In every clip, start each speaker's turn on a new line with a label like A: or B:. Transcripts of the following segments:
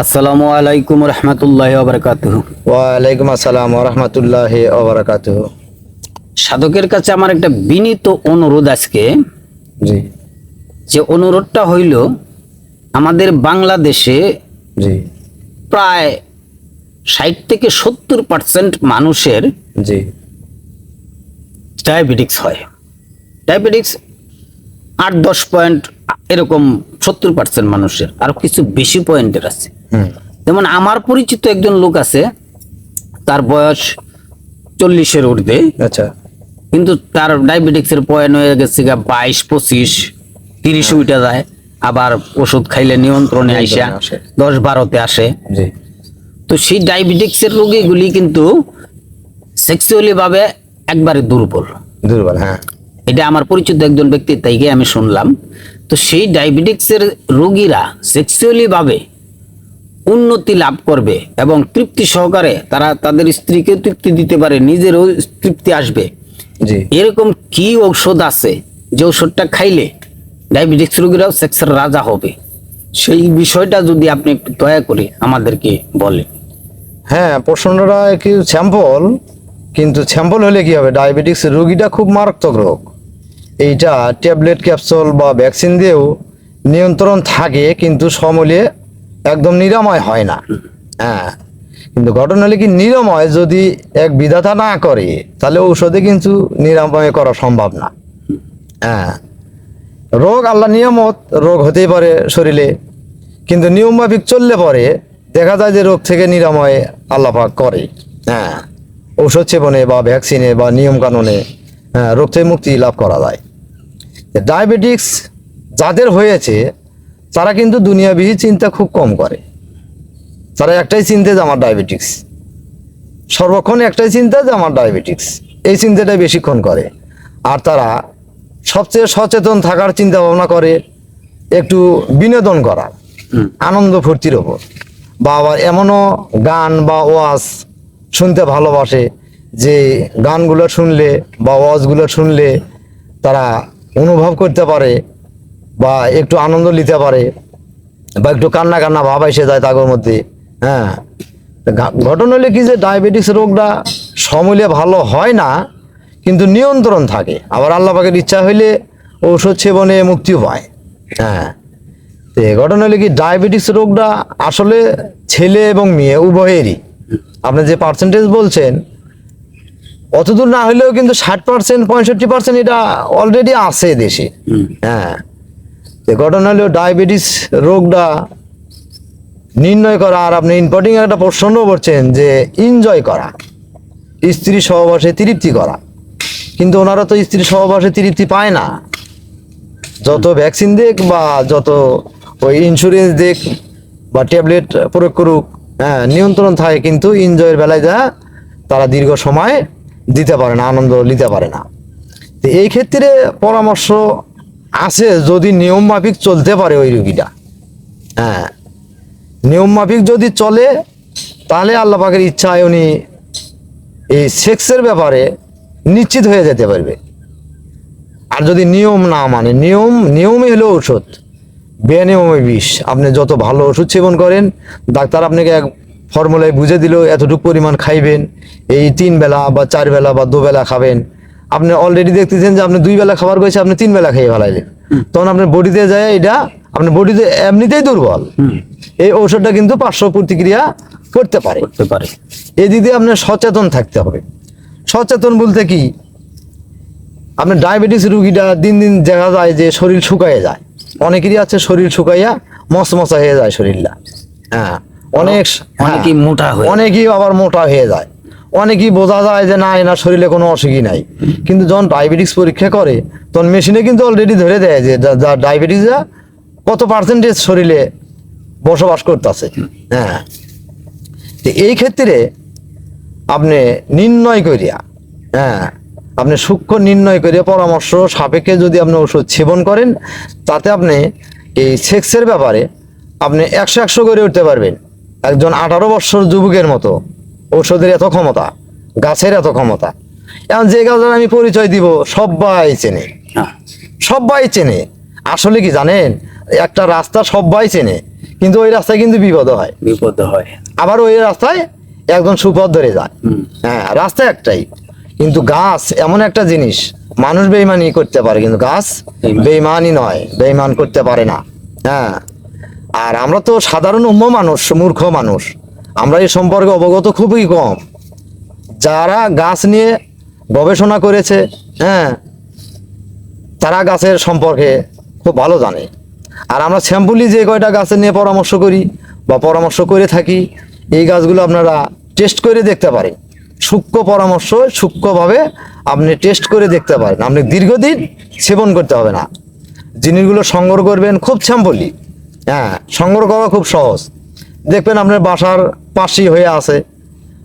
A: আসসালামু আলাইকুম রহমতুল্লাহ বারকাত
B: ওয়ালাইকুম আসসালাম রহমতুল্লাহ ওবরাকাত
A: সাধকের কাছে আমার একটা বিনীত অনুরোধ আজকে।
B: জি।
A: যে অনুরোধটা হইল আমাদের বাংলাদেশে
B: জি।
A: প্রায় ষাট থেকে সত্তর পার্সেন্ট মানুষের
B: জি।
A: ডায়াবেটিক্স হয়। ডায়াবেটিক্স আট দশ পয়েন্ট এরকম সত্তর পার্সেন্ট মানুষের আর কিছু বেশি পয়েন্টের আছে। যেমন আমার পরিচিত একজন লোক আছে তার বয়স চল্লিশের ঊর্ধ্বে।
B: আচ্ছা।
A: কিন্তু তার ডায়াবেটিক্সের পয়েন্ট হয়ে গেছে বাইশ পঁচিশ তিরিশ উঠে যায় আবার ওষুধ খাইলে নিয়ন্ত্রণে আইসা। দশ বারোতে আসে। তো সেই ডায়াবেটিক্সের রোগীগুলি কিন্তু সেক্সুয়ালি ভাবে একবারে দুর্বল।
B: দুর্বল হ্যাঁ।
A: এটা আমার পরিচিত একজন ব্যক্তির তাইকে আমি শুনলাম। তো সেই ডায়াবেটিক্সের রোগীরা সেক্সুয়ালি ভাবে উন্নতি লাভ করবে এবং তৃপ্তি সহকারে তারা তাদের স্ত্রীকে তৃপ্তি দিতে পারে নিজেরও তৃপ্তি আসবে। এরকম কি ঔষধ আছে যে ঔষধটা খাইলে ডায়াবেটিক্স রোগীরাও সেক্সের রাজা হবে? সেই বিষয়টা যদি আপনি একটু দয়া করে আমাদেরকে বলেন।
B: হ্যাঁ প্রশ্নটা কি স্যাম্পল কিন্তু স্যাম্পল হলে কি হবে? ডায়াবেটিক্স রোগীটা খুব মারাত্মক রোগ। এইটা ট্যাবলেট ক্যাপসুল বা ভ্যাকসিন দিয়েও নিয়ন্ত্রণ থাকে কিন্তু সমলে একদম নিরাময় হয় না। হ্যাঁ। কিন্তু ঘটনা হলে কি নিরাময় যদি এক বিধাতা না করে তাহলে ঔষধে কিন্তু নিরাময় করা সম্ভব না। হ্যাঁ। রোগ আল্লাহ নিয়ামত রোগ হতেই পারে শরীরে। কিন্তু নিয়মমাফিক চললে পরে দেখা যায় যে রোগ থেকে নিরাময় আল্লাহ পাক করে। হ্যাঁ। ঔষধ সেবনে বা ভ্যাকসিনে বা নিয়ম কানুনে হ্যাঁ, রোগ থেকে মুক্তি লাভ করা যায়। ডায়াবেটিক্স যাদের হয়েছে তারা কিন্তু দুনিয়াবিহী চিন্তা খুব কম করে। তারা একটাই চিন্তা যে আমার ডায়াবেটিক্স সর্বক্ষণ একটাই চিন্তা যে আমার ডায়াবেটিক্স এই চিন্তাটাই বেশিক্ষণ করে। আর তারা সবচেয়ে সচেতন থাকার চিন্তা ভাবনা করে একটু বিনোদন করার আনন্দ ফুর্তির ওপর। বা আবার এমনও গান বা ওয়াজ শুনতে ভালোবাসে যে গানগুলো শুনলে বা ওয়াজগুলো শুনলে তারা অনুভব করতে পারে বা একটু আনন্দ নিতে পারে বা একটু কান্না কান্না ভাব এসে যায় তাদের মধ্যে হ্যাঁ। ঘটনা হলে কি যে ডায়াবেটিস রোগটা সমূলে ভালো হয় না কিন্তু নিয়ন্ত্রণ থাকে। আবার আল্লাহ পাকের ইচ্ছা হইলে ঔষধ সেবনে মুক্তি পায় হ্যাঁ। তো ঘটনা হলে কি ডায়াবেটিস রোগটা আসলে ছেলে এবং মেয়ে উভয়েরই। আপনি যে পার্সেন্টেজ বলছেন অতদূর না হলেও কিন্তু ষাট পার্সেন্ট পঁয়ষট্টি পার্সেন্ট এটা অলরেডি আছে দেশে হ্যাঁ। ঘটনা হলো ডায়াবেটিস রোগটা নির্ণয় করা আর আপনি ইম্পর্টিং একটা প্রশ্ন করছেন যে এনজয় করা, স্ত্রী সহবাসে তৃপ্তি করা। কিন্তু ওনারা তো স্ত্রী সহবাসে তৃপ্তি পায় না। যত ভ্যাকসিন দেখ বা যত ওই ইন্স্যুরেন্স দেখ বা ট্যাবলেট প্রয়োগ করুক হ্যাঁ নিয়ন্ত্রণ থাকে কিন্তু এনজয়ের বেলায় যা তারা দীর্ঘ সময় দিতে পারে না, আনন্দ নিতে পারে না। তো এই ক্ষেত্রে পরামর্শ আছে যদি নিয়ম মাফিক চলতে পারে ওই রুগীটা। হ্যাঁ। নিয়ম মাফিক যদি চলে তাহলে আল্লাহ পাকের ইচ্ছায় উনি এই সেক্সের ব্যাপারে নিশ্চিত হয়ে যেতে পারবে। আর যদি নিয়ম না মানে নিয়ম নিয়মই হলো ঔষধ। বেনিয়মে বিষ। আপনি যত ভালো ওষুধ সেবন করেন ডাক্তার আপনাকে এক ফর্মুলায় বুঝে দিল এতটুকু পরিমাণ খাইবেন এই তিন বেলা বা চার বেলা বা দু বেলা খাবেন আপনি অলরেডি দেখতেছেন যে আপনি দুই বেলা খাবার করেছে আপনি তিন বেলা খেয়ে ফেলাইলেন। তখন আপনার বডিতে যায় এটা আপনার বডিতে এমনিতেই দুর্বল। এই ঔষধটা কিন্তু পার্শ্ব প্রতিক্রিয়া করতে পারে।
A: করতে পারে।
B: এদিকে আপনার সচেতন থাকতে হবে। সচেতন বলতে কি? আপনার ডায়াবেটিস রুগীটা দিন দিন দেখা যায় যে শরীর শুকাইয়ে যায়। অনেকেরই আছে শরীর শুকাইয়া মশমশা হয়ে যায় শরীরটা। হ্যাঁ অনেক
A: অনেকেই
B: হ্যাঁ,
A: মোটা
B: অনেকেই আবার মোটা হয়ে যায়। অনেকেই বোঝা যায় যে না, এনার শরীরে কোনো অসুখই নাই। কিন্তু যখন ডায়াবেটিস পরীক্ষা করে, তখন মেশিনে কিন্তু অলরেডি ধরে দেয় যে ডায়াবেটিসরা কত পার্সেন্টেজ শরীরে বসবাস করতেছে। হ্যাঁ। তো এই ক্ষেত্রে আপনি নির্ণয় করিয়া হ্যাঁ আপনি সূক্ষ্ম নির্ণয় করিয়া পরামর্শ সাপেক্ষে যদি আপনি ওষুধ সেবন করেন, তাতে আপনি এই সেক্সের ব্যাপারে আপনি একশো একশো করে উঠতে পারবেন। একজন আঠারো বছর যুবকের মতো। ঔষধের এত ক্ষমতা গাছের এত ক্ষমতা। এখন যে গাছের আমি পরিচয় দিব সবাই চেনে।
A: হ্যাঁ।
B: সবাই চেনে। আসলে কি জানেন একটা রাস্তা সবাই চেনে কিন্তু ওই রাস্তায় কিন্তু বিপদ হয়।
A: বিপদ হয়।
B: আবার ওই রাস্তায় একজন সুপথ ধরে যায়। হ্যাঁ রাস্তা একটাই। কিন্তু গাছ এমন একটা জিনিস মানুষ বেইমানি করতে পারে কিন্তু গাছ
A: বেইমান।
B: বেইমানি নয় বেইমান করতে পারে না। হ্যাঁ। আর আমরা তো সাধারণ উম্ম মানুষ মূর্খ মানুষ। আমরা এই সম্পর্কে অবগত খুবই কম। যারা গাছ নিয়ে গবেষণা করেছে হ্যাঁ তারা গাছের সম্পর্কে খুব ভালো জানে। আর আমরা স্যাম্পুলি যে কয়টা গাছের নিয়ে পরামর্শ করি বা পরামর্শ করে থাকি, এই গাছগুলো আপনারা টেস্ট করে দেখতে পারেন। সূক্ষ্ম পরামর্শ সূক্ষ্মভাবে আপনি টেস্ট করে দেখতে পারেন। আপনি দীর্ঘদিন সেবন করতে হবে না। জিনিসগুলো সংগ্রহ করবেন খুব স্যাম্পলি। হ্যাঁ সংগ্রহ করা খুব সহজ। দেখবেন আপনার বাসার পাশেই হয়ে আছে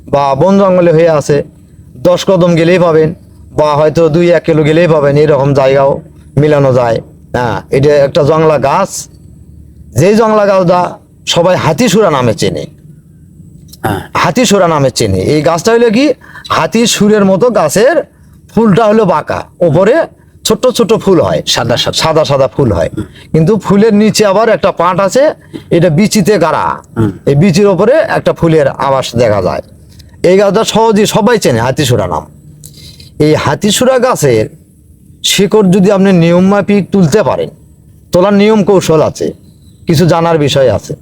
B: বা বন জঙ্গলে হয়ে আছে। দশ কদম গেলেই পাবেন বা হয়তো দুই এক কিলো গেলেই পাবেন এরকম জায়গাও মিলানো যায়। হ্যাঁ এটা একটা জংলা গাছ। যেই জংলা গাছটা সবাই হাতিসুরা নামে চেনে।
A: হ্যাঁ।
B: হাতিসুরা নামে চেনে। এই গাছটা হলো কি? হাতি সুরের মতো গাছের ফুলটা হলো বাঁকা। ওপরে ছোট্ট ছোট্ট ফুল হয়
A: সাদা সাদা
B: সাদা সাদা ফুল হয়। কিন্তু ফুলের নিচে আবার একটা পাট আছে এটা বিচিতে গাড়া। এই বিচির ওপরে একটা ফুলের আবাস দেখা যায়। এই গাছটা সহজেই সবাই চেনে হাতিসুরা নাম। এই হাতিসুরা গাছের শিকড় যদি আপনি নিয়ম মাফিক তুলতে পারেন তোলার নিয়ম কৌশল আছে কিছু জানার বিষয় আছে।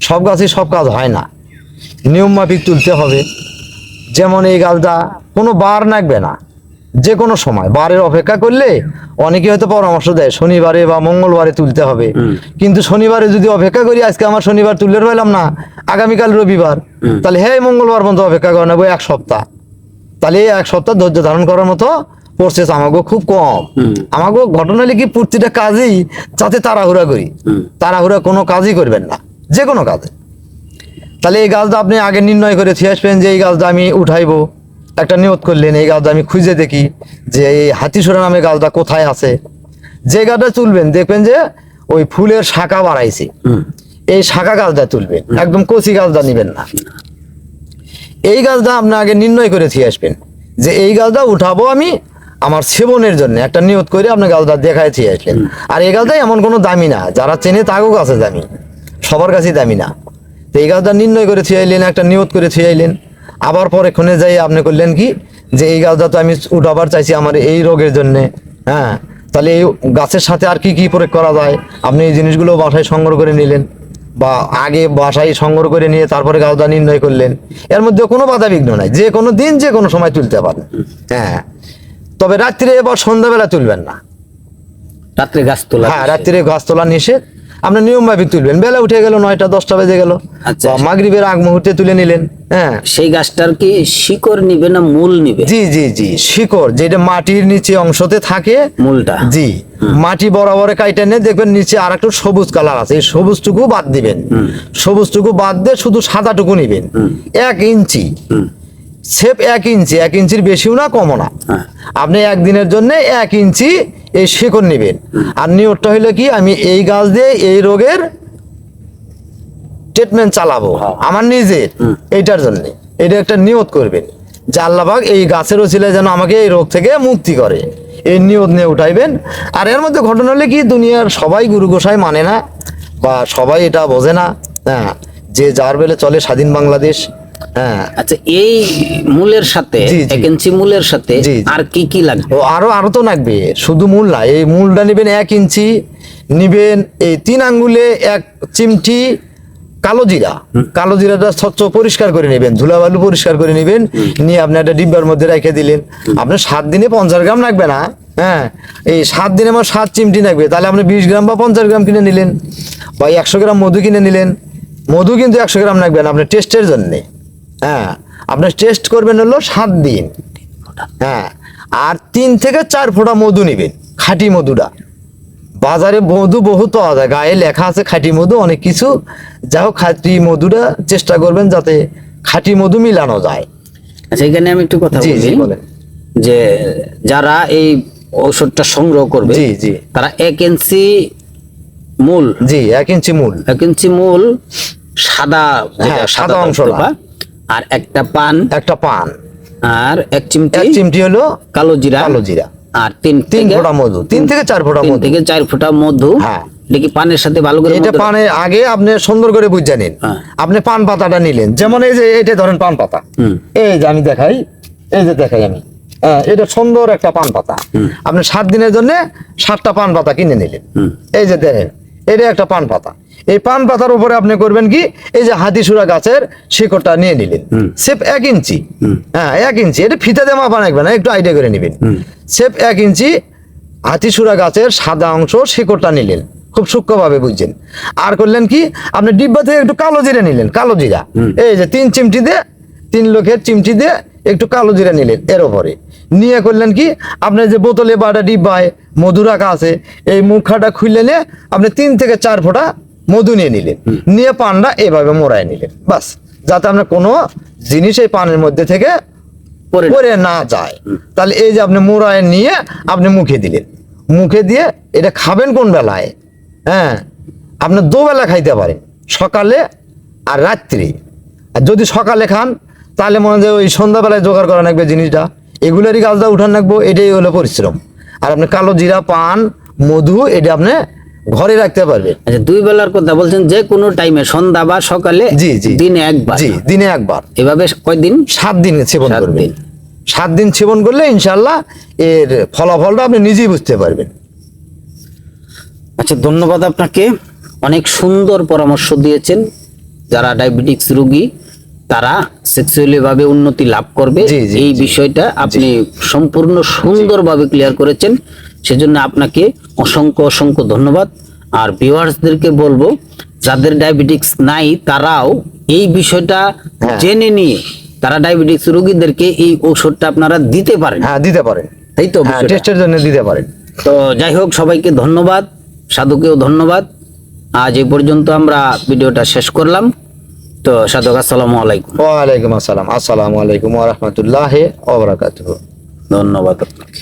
B: সব গাছই সব কাজ হয় না। নিয়ম মাফিক তুলতে হবে। যেমন এই গাছটা কোনো বার নাকবে না। যে কোনো সময়। বারের অপেক্ষা করলে অনেকে হয়তো পরামর্শ দেয় শনিবারে বা মঙ্গলবারে তুলতে হবে। কিন্তু শনিবারে যদি অপেক্ষা করি আজকে আমার শনিবার তুলে রইলাম না আগামীকাল রবিবার তাহলে হ্যাঁ মঙ্গলবার পর্যন্ত অপেক্ষা করে নেব এক সপ্তাহ। তাহলে এই এক সপ্তাহ ধৈর্য ধারণ করার মতো প্রসেস আমাকে খুব কম।
A: হুম।
B: আমাকে ঘটনা লিখি প্রতিটা কাজেই যাতে তাড়াহুড়া করি। তাড়াহুড়া কোনো কাজই করবেন না যে কোনো কাজে। তাহলে এই গাছটা আপনি আগে নির্ণয় করে থিয়ে আসবেন যে এই গাছটা আমি উঠাইবো। একটা নিয়ত করলেন এই গাছটা আমি খুঁজে দেখি যে এই হাতিসোরা নামে গাছটা কোথায় আছে। যে গাছটা তুলবেন দেখবেন যে ওই ফুলের শাখা বাড়াইছে। এই শাখা গাছটা তুলবেন একদম কচি গাছটা নিবেন না। এই গাছটা আপনি আগে নির্ণয় করে থিয়ে আসবেন যে এই গাছটা উঠাবো আমি আমার সেবনের জন্য। একটা নিয়ত করে আপনি গাছটা দেখায় থিয়ে আসলেন। আর এই গাছটা এমন কোনো দামি না যারা চেনে তাকেও কাছে দামি সবার কাছেই দামি না। তো এই গাছটা নির্ণয় করে থিয়ে আইলেন একটা নিয়ত করে থিয়ে আইলেন। আবার পরে ক্ষণে যাই আপনি করলেন কি? যে এই গাছটা তো আমি উঠাবার চাইছি আমার এই রোগের জন্যে। হ্যাঁ? তাহলে এই গাছের সাথে আর কি কি প্রয়োগ করা যায়? আপনি এই জিনিসগুলো বাসায় সংগ্রহ করে নিলেন বা আগে বাসায় সংগ্রহ করে নিয়ে তারপরে গাছটা নির্ণয় করলেন। এর মধ্যে কোনো বাধা বিঘ্ন নাই। যে কোনো দিন যে কোনো সময় তুলতে পারেন। হ্যাঁ? তবে রাত্রে এবার সন্ধ্যাবেলা তুলবেন না।
A: রাত্রে গাছ তোলা
B: হ্যাঁ রাত্রে গাছ তোলা নিষেধ। আপনি নিয়ম মাফিক তুলবেন। বেলা উঠে গেল নয়টা দশটা বেজে গেল।
A: আচ্ছা।
B: বা মাগরিবের আগ মুহূর্তে তুলে নিলেন হ্যাঁ।
A: সেই গাছটার কি শিকড় নিবে না মূল নিবে?
B: জি জি জি শিকড় যেটা মাটির নিচে অংশতে থাকে।
A: মূলটা।
B: জি মাটি বরাবরে কাইটে নিয়ে দেখবেন নিচে আর একটু সবুজ কালার আছে এই সবুজটুকু বাদ দিবেন। সবুজটুকু বাদ দিয়ে শুধু সাদাটুকু নিবেন। এক ইঞ্চি। সেপ এক ইঞ্চি এক ইঞ্চির বেশিও না কমও না।
A: হ্যাঁ।
B: আপনি একদিনের জন্য এক ইঞ্চি এই শিকড় নেবেন। আর নিয়তটা হইল কি আমি এই গাছ দিয়ে এই রোগের ট্রিটমেন্ট চালাবো।
A: হ্যাঁ।
B: আমার নিজের। এইটার জন্য। এটা একটা নিয়ত করবেন। যে আল্লাহবাগ এই গাছের ওসিলে যেন আমাকে এই রোগ থেকে মুক্তি করে। এই নিয়ত নিয়ে উঠাইবেন। আর এর মধ্যে ঘটনা হলে কি দুনিয়ার সবাই গুরু গোসাই মানে না বা সবাই এটা বোঝে না। হ্যাঁ যে যার বেলে চলে স্বাধীন বাংলাদেশ।
A: আচ্ছা এই মূলের সাথে। এক ইঞ্চি মূলের সাথে। আর কি কি লাগবে?
B: ও আরও আরও তো লাগবে শুধু মূল না এই মূলটা নেবেন এক ইঞ্চি নিবেন এই তিন আঙ্গুলে এক চিমটি কালো জিরা। কালো জিরাটা স্বচ্ছ পরিষ্কার করে নেবেন ধুলাবালু পরিষ্কার করে নেবেন নিয়ে আপনি একটা ডিব্বার মধ্যে রেখে দিলেন। আপনার সাত দিনে পঞ্চাশ গ্রাম লাগবে না হ্যাঁ? এই সাত দিনে আমার সাত চিমটি লাগবে তাহলে আপনি বিশ গ্রাম বা পঞ্চাশ গ্রাম কিনে নিলেন বা একশো গ্রাম মধু কিনে নিলেন। মধু কিন্তু একশো গ্রাম লাগবে না আপনার টেস্টের জন্যে। হ্যাঁ আপনার টেস্ট করবেন হলো সাত দিন। হ্যাঁ আর তিন থেকে চার ফোঁটা মধু নেবেন খাঁটি মধুটা। বাজারে মধু বহুত পাওয়া যায় গায়ে লেখা আছে খাঁটি মধু অনেক কিছু। যা হোক খাঁটি মধুটা চেষ্টা করবেন যাতে খাঁটি মধু মিলানো যায়।
A: আচ্ছা এখানে আমি একটু কথা বলি। যে যারা এই ঔষধটা সংগ্রহ করবে
B: জি জি।
A: তারা এক ইঞ্চি মূল
B: জি এক ইঞ্চি মূল।
A: এক ইঞ্চি মূল সাদা
B: হ্যাঁ, সাদা।
A: দেবা, আর একটা পান।
B: একটা পান।
A: আর এক চিমটি
B: এক চিমটি হলো
A: কালো জিরা।
B: কালো জিরা।
A: আর তিন
B: তিন ফোঁটা মধু। তিন থেকে চার ফোঁটা মধু।
A: থেকে চার ফোঁটা মধু।
B: হ্যাঁ।
A: কি পানের সাথে ভালো করে
B: এটা পানে আগে আপনি সুন্দর করে বুঝে নিন।
A: হ্যাঁ।
B: আপনি পান পাতাটা নিলেন। যেমন এই যে এটা ধরেন পান পাতা। এই যে আমি দেখাই এই যে দেখাই আমি। হ্যাঁ, এটা সুন্দর একটা পান পাতা। আপনি সাত দিনের জন্য সাতটা পান পাতা কিনে নিলেন। এই যে দেখেন এটা একটা পান পাতা। এই পান পাতার উপরে আপনি করবেন কি? এই যে হাতিসুরা গাছের শিকড়টা নিয়ে নিলেন। সেপ এক ইঞ্চি। হ্যাঁ এক ইঞ্চি। এটা ফিতে দিয়ে মাপা রাখবেন না একটু আইডিয়া করে নেবেন। সেপ এক ইঞ্চি হাতিসুরা গাছের সাদা অংশ শিকড়টা নিলেন। খুব সূক্ষ্মভাবে বুঝছেন। আর করলেন কি? আপনি ডিব্বা থেকে একটু কালো জিরা নিলেন কালো জিরা। এই যে তিন চিমটি দিয়ে তিন লোকের চিমটি দিয়ে একটু কালো জিরা নিলেন এর ওপরে নিয়ে করলেন কি? আপনার যে বোতলে বা ডিব্বায় মধু রাখা আছে এই মুখাটা খুললে নিয়ে আপনি তিন থেকে চার ফোঁটা মধু নিয়ে নিলেন। নিয়ে পানটা এভাবে মোড়ায় নিলেন। বাস যাতে আপনার কোনো জিনিস এই পানের মধ্যে থেকে
A: পরে
B: পরে না যায়। তাহলে এই যে আপনি মোড়ায় নিয়ে আপনি মুখে দিলেন। মুখে দিয়ে এটা খাবেন কোন বেলায়? হ্যাঁ আপনি দুবেলা খাইতে পারেন। সকালে আর রাত্রি। আর যদি সকালে খান তাহলে মনে হয় ওই সন্ধ্যাবেলায় জোগাড় করা লাগবে জিনিসটা। এগুলোরই গাছটা উঠান রাখব এটাই হলো পরিশ্রম। আর আপনি কালো জিরা পান মধু এটা আপনি ঘরে রাখতে পারবেন
A: আচ্ছা দুই বেলার কথা বলছেন যে কোনো টাইমে সন্ধ্যা বা সকালে
B: জি জি।
A: দিনে একবার।
B: জি দিনে একবার।
A: এভাবে কয়দিন
B: সাত দিন সেবন করবেন। সাত দিন সেবন করলে ইনশাল্লাহ এর ফলাফলটা আপনি নিজেই বুঝতে পারবেন।
A: আচ্ছা ধন্যবাদ আপনাকে। অনেক সুন্দর পরামর্শ দিয়েছেন। যারা ডায়াবেটিক্স রোগী তারা সেক্সুয়ালি ভাবে উন্নতি লাভ করবে। এই বিষয়টা আপনি সম্পূর্ণ সুন্দরভাবে ক্লিয়ার করেছেন। সেজন্য আপনাকে অসংখ্য অসংখ্য ধন্যবাদ। আর ভিউয়ার্সদেরকে বলব যাদের ডায়াবেটিক্স নাই তারাও এই বিষয়টা
B: হ্যাঁ।
A: জেনে নিয়ে তারা ডায়াবেটিক্স রোগীদেরকে এই ঔষধটা আপনারা দিতে পারেন।
B: হ্যাঁ দিতে পারেন
A: তাই তো
B: হ্যাঁ টেস্টের জন্য দিতে পারেন
A: তো যাই হোক সবাইকে ধন্যবাদ সাধুকেও ধন্যবাদ। আজ এই পর্যন্ত আমরা ভিডিওটা শেষ করলাম। তো সাধক আসসালামু আলাইকুম।
B: ওয়ালাইকুম আসসালাম। আসসালামু আলাইকুম ওয়া রাহমাতুল্লাহি ওয়া বারাকাতুহু।
A: ধন্যবাদ আপনাকে।